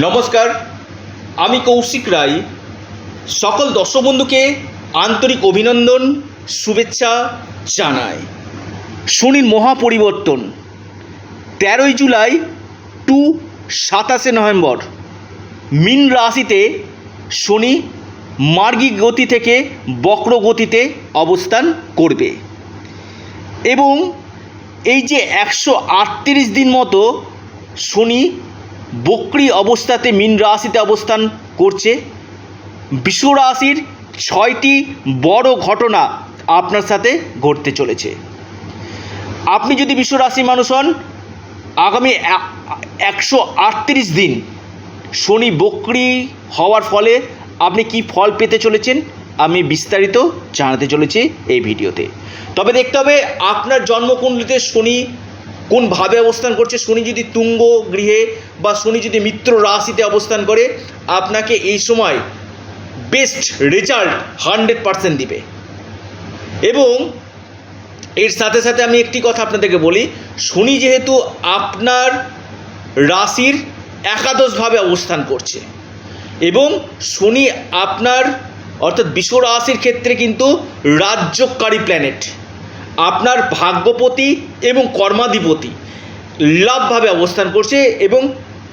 নমস্কার, আমি কৌশিক রায়। সকল দর্শক বন্ধুকে আন্তরিক অভিনন্দন, শুভেচ্ছা জানাই। শনির মহাপরিবর্তন, তেরোই জুলাই টু সাতাশে নভেম্বর। মিন রাশিতে শনি মার্গিক গতি থেকে বক্র গতিতে অবস্থান করবে। এবং এই যে একশো আটত্রিশ দিন মতো শনি বক্রি অবস্থাতে মীন রাশিতে অবস্থান করছে। বিশ্ব রাশির ছয়টি বড় ঘটনা আপনার সাথে ঘটতে চলেছে। আপনি যদি বিশ্ব রাশির মানুষ হন, আগামী একশো আটত্রিশ দিন শনি বক্রি হওয়ার ফলে আপনি কি ফল পেতে চলেছেন আমি বিস্তারিত জানাতে চলেছি এই ভিডিওতে। তবে দেখতে হবে আপনার জন্মকুণ্ডলিতে শনি কোনভাবে অবস্থান করছে, শনি যদি তুঙ্গ গৃহে বা শনি যদি মিত্র রাশিতে অবস্থান করে, আপনাকে এই সময় বেস্ট রেজাল্ট হান্ড্রেড পারসেন্ট দিবে। এবং এর সাথে সাথে আমি একটি কথা আপনাদেরকে বলি, শনি যেহেতু আপনার রাশির একাদশভাবে অবস্থান করছে, এবং শনি আপনার অর্থাৎ বিশ্ব রাশির ক্ষেত্রে কিন্তু রাজ্যকারী প্ল্যানেট আপনার ভাগ্যপতি এবং কর্মাধিপতি লাভভাবে অবস্থান করছে এবং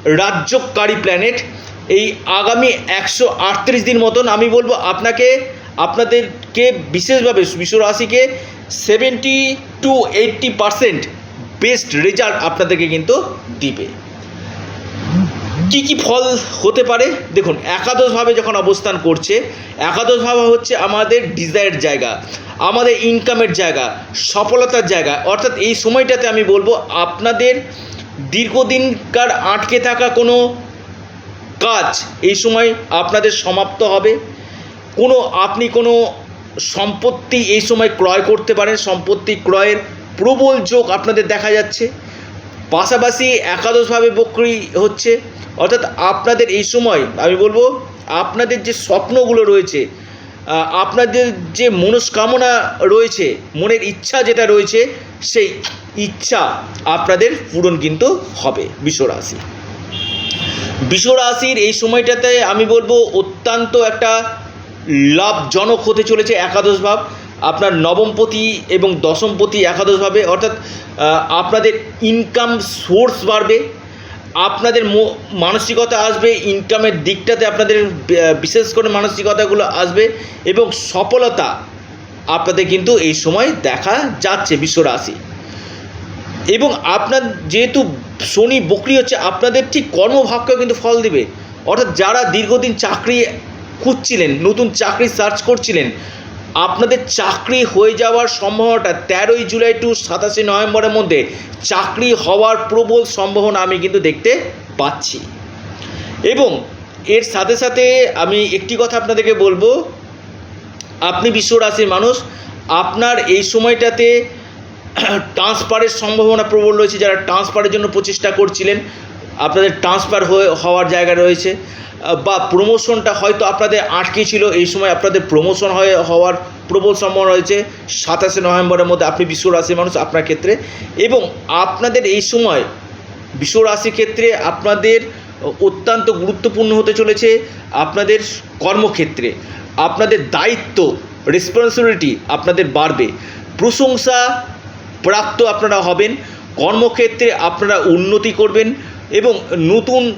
রাজ্যকারী প্ল্যানেট এই আগামী একশো আটত্রিশ দিন মতন আমি বলব আপনাকে, আপনাদেরকে বিশেষভাবে বিশ্ব রাশিকে seventy two eighty percent best result আপনাদেরকে কিন্তু দিবে। কি কি ফল হতে পারে? দেখুন, একাদশভাবে যখন অবস্থান করছে, একাদশভাবে হচ্ছে আমাদের ডিজায়ার জায়গা, আমাদের ইনকামের জায়গা, সফলতার জায়গা। অর্থাৎ এই সময়টাতে আমি বলব, আপনাদের দীর্ঘদিনকার আটকে থাকা কোনো কাজ এই সময় আপনাদের সমাপ্ত হবে। কোনো, আপনি কোনো সম্পত্তি এই সময় ক্রয় করতে পারেন, সম্পত্তি ক্রয়ের প্রবল যোগ আপনাদের দেখা যাচ্ছে। পাশাপাশি একাদশভাবে বক্রি হচ্ছে। অর্থাৎ আপনাদের এই সময়, আমি বলব, আপনাদের যে স্বপ্নগুলো রয়েছে আপনাদের যে মনস্কামনা রয়েছে, মনের ইচ্ছা যেটা রয়েছে, সেই ইচ্ছা আপনাদের পূরণ কিন্তু হবে বিশ্বরাশি। বিশ্বরাশির এই সময়টাতে আমি বলব, অত্যন্ত একটা লাভজনক হতে চলেছে একাদশ ভাব। আপনার নবমপতি এবং দশমপতি একাদশভাবে, অর্থাৎ আপনাদের ইনকাম সোর্স বাড়বে, আপনাদের মানসিকতা আসবে ইনকামের দিকটাতে আপনাদের বিশেষ করে মানসিকতাগুলো আসবে এবং সফলতা আপনাদের কিন্তু এই সময় দেখা যাচ্ছে বিশ্বরাশি। এবং আপনার যেহেতু শনি বকরি হচ্ছে, আপনাদের ঠিক কর্মভাগ্যও কিন্তু ফল দিবে। অর্থাৎ যারা দীর্ঘদিন চাকরি খুঁজছিলেন, নতুন চাকরি সার্চ করছিলেন আপনাদের চাকরি হয়ে যাওয়ার সম্ভাবনাটা তেরোই জুলাই টু সাতাশে নভেম্বরের মধ্যে চাকরি হওয়ার প্রবল সম্ভাবনা আমি কিন্তু দেখতে পাচ্ছি। এবং এর সাথে সাথে আমি একটি কথা আপনাদেরকে বলব, আপনি বিশ্ব রাশির মানুষ, আপনার এই সময়টাতে ট্রান্সফারের সম্ভাবনা প্রবল রয়েছে, যারা ট্রান্সফারের জন্য প্রচেষ্টা করছিলেন, আপনাদের ট্রান্সফার হয়ে, হওয়ার জায়গা রয়েছে। বা প্রমোশনটা হয়তো আপনাদের আটকে ছিল, এই সময় আপনাদের প্রমোশন হয়ে, হওয়ার প্রবল সম্ভাবনা রয়েছে। সাতাশে নভেম্বরের মধ্যে আপনি বিশ্ব রাশির মানুষ আপনার ক্ষেত্রে। এবং আপনাদের এই সময় বিশ্ব রাশির ক্ষেত্রে আপনাদের অত্যন্ত গুরুত্বপূর্ণ হতে চলেছে আপনাদের কর্মক্ষেত্রে। আপনাদের দায়িত্ব রেসপন্সিবিলিটি আপনাদের বাড়বে। প্রশংসা প্রাপ্ত আপনারা হবেন। কর্মক্ষেত্রে আপনারা উন্নতি করবেন এবং নতুন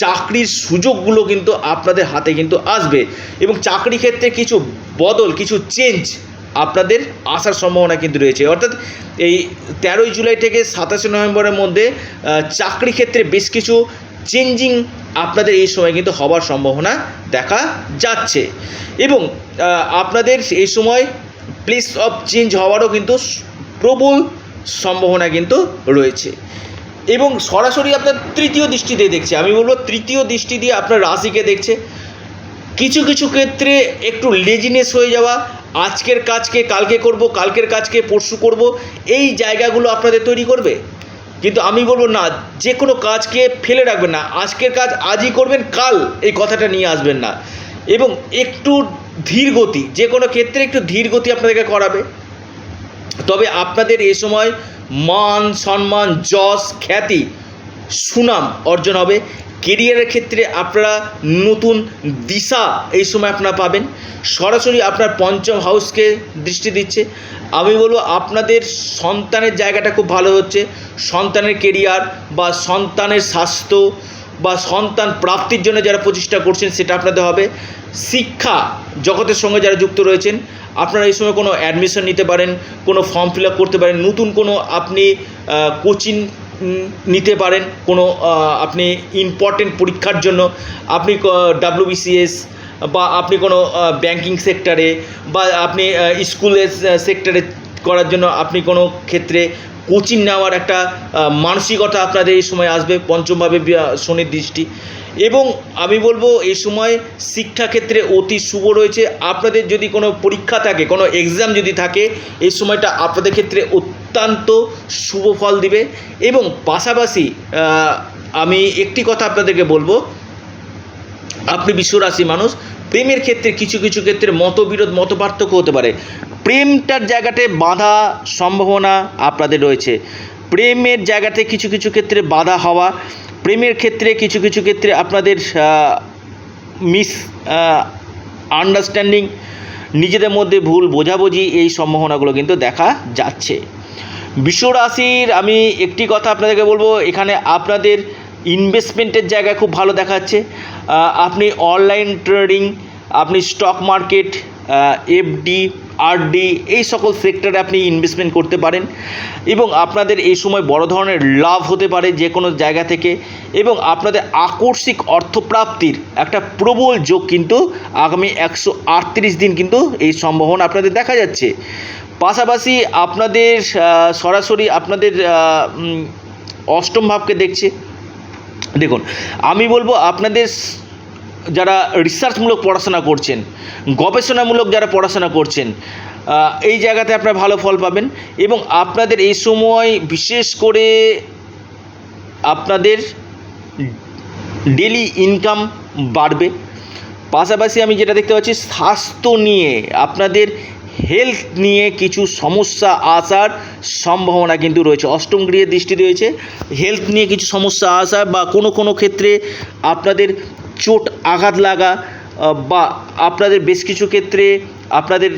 চাকরির সুযোগগুলো কিন্তু আপনাদের হাতে কিন্তু আসবে এবং চাকরি ক্ষেত্রে কিছু বদল, কিছু চেঞ্জ আপনাদের আসার সম্ভাবনা কিন্তু রয়েছে। অর্থাৎ এই তেরোই জুলাই থেকে সাতাশে নভেম্বরের মধ্যে চাকরি ক্ষেত্রে বেশ কিছু চেঞ্জিং আপনাদের এই সময় কিন্তু হওয়ার সম্ভাবনা দেখা যাচ্ছে। এবং আপনাদের এই সময় প্লেস অফ চেঞ্জ হওয়ারও কিন্তু প্রবল সম্ভাবনা কিন্তু রয়েছে। এবং সরাসরি আপনার তৃতীয় দৃষ্টি দিয়ে দেখছে। আমি বলব তৃতীয় দৃষ্টি দিয়ে আপনার রাশিকে দেখছে। কিছু কিছু ক্ষেত্রে একটু লেজিনেস হয়ে যাওয়া, আজকের কাজকে, কালকে করব, কালকের কাজকে, পরশু করব, এই জায়গাগুলো আপনাদের তৈরি করবে। কিন্তু আমি বলব না যে কোনো কাজকে ফেলে রাখবেন না। আজকের কাজ আজই করবেন, কাল এই কথাটা নিয়ে আসবেন না। এবং একটু ধীর গতি যে কোনো ক্ষেত্রে একটু ধীর গতি আপনাদেরকে করাবে। তবে আপনাদের এ সময় মান, সম্মান, যশ, খ্যাতি, সুনাম অর্জন হবে। কেরিয়ারের ক্ষেত্রে আপনারা নতুন দিশা এই সময় আপনারা পাবেন। সরাসরি আপনার পঞ্চম হাউসকে দৃষ্টি দিচ্ছে। আমি বলব আপনাদের সন্তানের জায়গাটা খুব ভালো হচ্ছে। সন্তানের কেরিয়ার বা সন্তানের স্বাস্থ্য বা সন্তান প্রাপ্তির জন্য যারা প্রচেষ্টা করছেন, সেটা আপনাদের হবে শিক্ষা জগতের সঙ্গে যারা যুক্ত রয়েছেন, আপনারা এই সময় কোনো অ্যাডমিশন নিতে পারেন, কোনো ফর্ম ফিল করতে পারেন, নতুন কোনো আপনি কোচিং নিতে পারেন, কোনো আপনি ইম্পর্টেন্ট পরীক্ষার জন্য, আপনি ডাব্লিউবিসিএস বা আপনি কোনো ব্যাংকিং সেক্টরে বা আপনি স্কুলের সেক্টরে করার জন্য আপনি কোনো ক্ষেত্রে কোচিং নেওয়ার একটা মানসিকতা আপনাদের এই সময় আসবে, পঞ্চমভাবে শনির দৃষ্টি। এবং আমি বলব, এই সময় শিক্ষাক্ষেত্রে অতি শুভ রয়েছে। আপনাদের যদি কোনো পরীক্ষা থাকে, কোনো এক্সাম যদি থাকে, এই সময়টা আপনাদের ক্ষেত্রে অত্যন্ত শুভ ফল দিবে। এবং পাশাপাশি আমি একটি কথা আপনাদেরকে বলব। আপনি বিশ্বরাশি মানুষ প্রেমের ক্ষেত্রে কিছু কিছু ক্ষেত্রে মতবিরোধ মত পার্থক্য হতে পারে। প্রেমটার জায়গাতে বাধা সম্ভাবনা আপনাদের রয়েছে। প্রেমের জায়গাতে কিছু কিছু ক্ষেত্রে বাধা হওয়া, প্রেমের ক্ষেত্রে কিছু কিছু ক্ষেত্রে আপনাদের মিস আন্ডারস্ট্যান্ডিং নিজেদের মধ্যে ভুল বোঝাবুঝি, এই সম্ভাবনাগুলো কিন্তু দেখা যাচ্ছে। বিশ্বরাশির আমি একটি কথা আপনাদেরকে বলব, এখানে আপনাদের ইনভেস্টমেন্টের জায়গায় খুব ভালো দেখাচ্ছে। আপনি অনলাইন ট্রেডিং আপনি স্টক মার্কেট এফডি আরডি এই সকল সেক্টরে আপনি ইনভেস্টমেন্ট করতে পারেন। এবং আপনাদের এই সময় বড় ধরনের লাভ হতে পারে যে কোনো জায়গা থেকে। এবং আপনাদের আকস্মিক অর্থপ্রাপ্তির একটা প্রবল যোগ কিন্তু আগামী একশো আটত্রিশ দিন কিন্তু এই সম্ভাবনা আপনাদের দেখা যাচ্ছে। পাশাপাশি আপনাদের সরাসরি আপনাদের অষ্টম ভাবকে দেখছে। দেখুন, আমি বলব আপনাদের যারা রিসার্চমূলক পড়াশোনা করছেন, গবেষণামূলক যারা পড়াশোনা করছেন এই জায়গাতে আপনারা ভালো ফল পাবেন এবং আপনাদের এই সময় বিশেষ করে আপনাদের ডেলি ইনকাম বাড়বে। পাশাপাশি আমি যেটা দেখতে পাচ্ছি, স্বাস্থ্য নিয়ে আপনাদের হেলথ নিয়ে কিছু সমস্যা আসার সম্ভাবনা কিন্তু রয়েছে। অষ্টম গৃহের দৃষ্টি রয়েছে। হেলথ নিয়ে কিছু সমস্যা আসা বা কোনো কোনো ক্ষেত্রে আপনাদের চোট আঘাত লাগা বা আপনাদের বেশ কিছু ক্ষেত্রে আপনাদের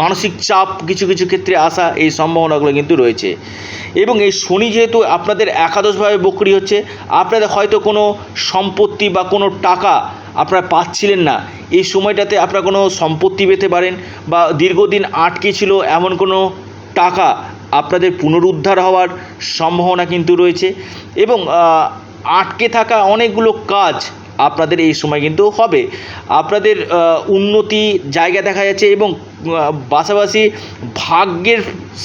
মানসিক চাপ কিছু কিছু ক্ষেত্রে আসা এই সম্ভাবনাগুলো কিন্তু রয়েছে। এবং এই শনি যেহেতু আপনাদের একাদশভাবে বক্রি হচ্ছে, আপনাদের হয়তো কোনো সম্পত্তি বা কোনো টাকা আপনারা পাচ্ছিলেন না। এই সময়টাতে আপনারা কোনো সম্পত্তি পেতে পারেন বা দীর্ঘদিন আটকে ছিল এমন কোনো টাকা আপনাদের পুনরুদ্ধার হওয়ার সম্ভাবনা কিন্তু রয়েছে এবং আটকে থাকা অনেকগুলো কাজ আপনাদের এই সময় কিন্তু হবে। আপনাদের উন্নতি জায়গা দেখা যাচ্ছে এবং পাশাপাশি ভাগ্যের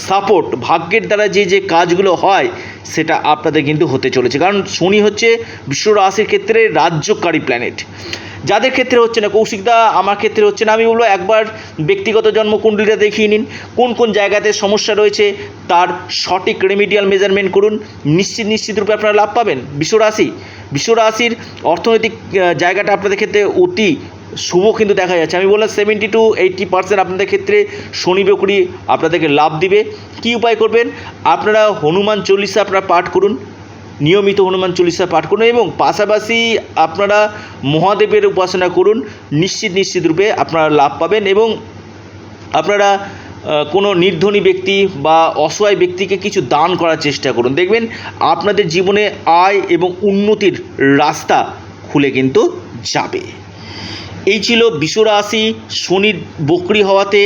সাপোর্ট ভাগ্যের দ্বারা যে যে কাজগুলো হয়, সেটা আপনাদের কিন্তু হতে চলেছে। কারণ শনি হচ্ছে বিশ্ব রাশির ক্ষেত্রে রাজ্যকারী প্ল্যানেট যাদের ক্ষেত্রে হচ্ছে না কৌশিকদা আমার ক্ষেত্রে হচ্ছে না, আমি বলব একবার ব্যক্তিগত জন্মকুণ্ডলীটা দেখিয়ে নিন। কোন কোন জায়গাতে সমস্যা রয়েছে, তার সঠিক রেমিডিয়াল মেজারমেন্ট করুন। নিশ্চিত নিশ্চিত রূপে আপনারা লাভ পাবেন। বিশ্বরাশি বিশ্বরাশির অর্থনৈতিক জায়গাটা আপনাদের ক্ষেত্রে অতি শুভ কিন্তু দেখা যাচ্ছে। আমি বললাম সেভেন্টি টু এইট্টি পার্সেন্ট আপনাদের ক্ষেত্রে শনি বকরি আপনাদেরকে লাভ দিবে। কী উপায় করবেন? আপনারা হনুমান চল্লিশা আপনারা পাঠ করুন, নিয়মিত হনুমান চল্লিশা পাঠ করুন এবং পাশাপাশি আপনারা মহাদেবের উপাসনা করুন, নিশ্চিত নিশ্চিত রূপে আপনারা লাভ পাবেন এবং আপনারা কোনো নির্ধনী ব্যক্তি বা অসহায় ব্যক্তিকে কিছু দান করার চেষ্টা করুন। দেখবেন আপনাদের জীবনে আয় এবং উন্নতির রাস্তা খুলে কিন্তু যাবে। এই ছিল বিশ্বরাশি শনির বকরি হওয়াতে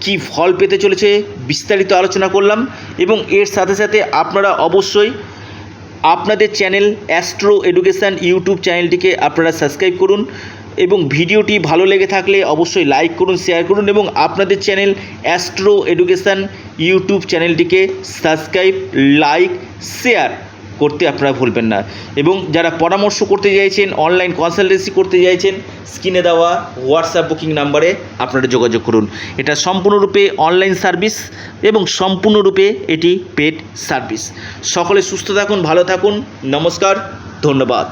কি ফল পেতে চলেছে বিস্তারিত আলোচনা করলাম এবং এর সাথে সাথে আপনারা অবশ্যই আপনাদের চ্যানেল অ্যাস্ট্রো এডুকেশান ইউটিউব চ্যানেলটিকে আপনারা সাবস্ক্রাইব করুন এবং ভিডিওটি ভালো লেগে থাকলে অবশ্যই লাইক করুন, শেয়ার করুন এবং আপনাদের চ্যানেল অ্যাস্ট্রো এডুকেশান ইউটিউব চ্যানেলটিকে সাবস্ক্রাইব, লাইক, শেয়ার করতে আপনারা ভুলবেন না। এবং যারা পরামর্শ করতে চাইছেন অনলাইন কনসালটেন্সি করতে চাইছেন, স্ক্রিনে দেওয়া হোয়াটসঅ্যাপ বুকিং নাম্বারে আপনারা যোগাযোগ করুন। এটা সম্পূর্ণরূপে অনলাইন সার্ভিস এবং সম্পূর্ণরূপে এটি পেড সার্ভিস সকলে সুস্থ থাকুন, ভালো থাকুন। নমস্কার, ধন্যবাদ।